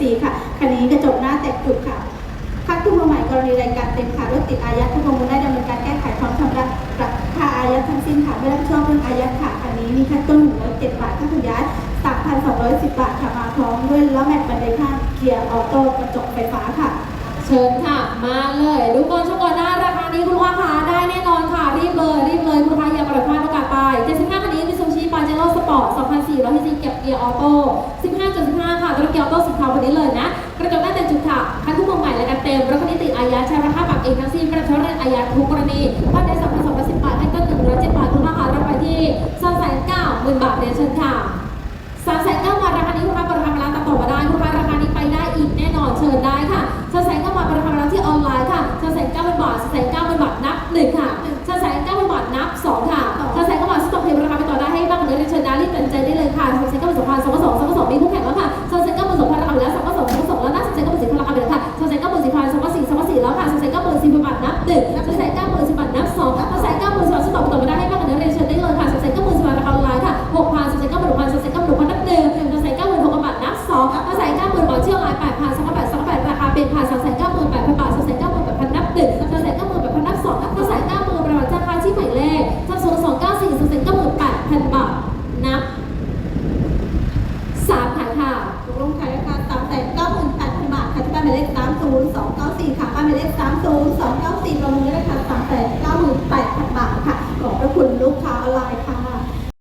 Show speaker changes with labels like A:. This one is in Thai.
A: 4ค่ะ คันนี้กระจกหน้าแตกจุดค่ะคัดทุกมาใหม่กรณีรายการเต็มค่ะรถติดอายัดทุกประมูลได้ดำเนินการแก้ไขพร้อมชำระค่าอายัดทั้งสิ้นค่ะไม่รับผิดชอบเรื่องอายัดค่ะ คันนี้มีขั้นต้น107บาทค่าขนย้าย3,210บาทค่ะมาพร้อมด้วยล้อแม็กบันไดข้างเกียร์ออโต้กระจกไฟฟ้าค่ะ
B: เชิญค่ะ มาเลยดูก่อนชมก่อนหน้าราคานี้คุณลูกค้าคะได้แน่นอนค่ะ รีบเลยรีบเลยคุณลูกค้าอย่าปล่อยพลาดโอกาสไป75คันนี้มีซูชิปาเจโร่สปอร์ต2,400ซีซีเก็บเกียร์ออโต้15.15ค่ะตัวเกี ยอโต้สีขาวันนี้เลยนะ กระจกหน้าเต็มจุดค่ะคันทุกมุมใหม่และกันเต็มรถคันนี้ติดอายัดใช้ราคาปรับเองทั้งสิ้นไม่รับผิดชอบเรื่องอายัดทุกกรณีบ้านได้2,210บบาทให้ต้น107บาทคุณลูกค้ารับไปที่290,000บาทเรียนเชิญค่ะสามแสนเก้าบาทราคานี้ลูกค้าราคามาแล้วติดต่อมาได้ลูกค้าราคานี้ไปได้อีกแน่นอนเชิญได้ค่ะสามแสนเก้าบาทราคามาแล้วที่ออนไลน์ค่ะสามแสนเก้าพันบาทสามแสนเก้าพันบาทนับหนึ่งค่ะ หนึ่งนับด้วยสายเก้าหมื่นสิบบาทนับสองนับสายเก้าหมื่นสิบบาทสตอบตอบม่ได้ให้มากกว่นั้เรียนเชิญได้เลยค่ะสายเก้าหมื่นสิบบาทราคาออนไลน์ค่ะหกพันสายเก้าหมื่นหกพันสายเก้าหมื่นหกพันนับหนึ่งหนึ่งสายเก้าหมื่นหกพันบาทนับสองนับสายเก้าหมื่นหมอเชื่อออนไลน์แปดพันสองแปดสองแปดราคาเป็นพันสองสายเก้าหมื่นแปดพันบาทสองเก้าหมื่นแปดพันนับหนึ่งสองสายเก้าหมื่นแปดพันนับสองนับสายเก้าหมื่นประวัติาคาที่หมาเลขทำสูงสองเก้าสี่สองสาเก้าหมื่นแปดพันบาทนับสามค่ะค่ะ
A: ตกลงขายราคาสามแสนเก้าหมื่นแปดพันบาทค่ะที่บ้านหมายเลขสามศูนย์สองเก้าสี่ค่ะบ้านหมายเลขสามศูนย์สอง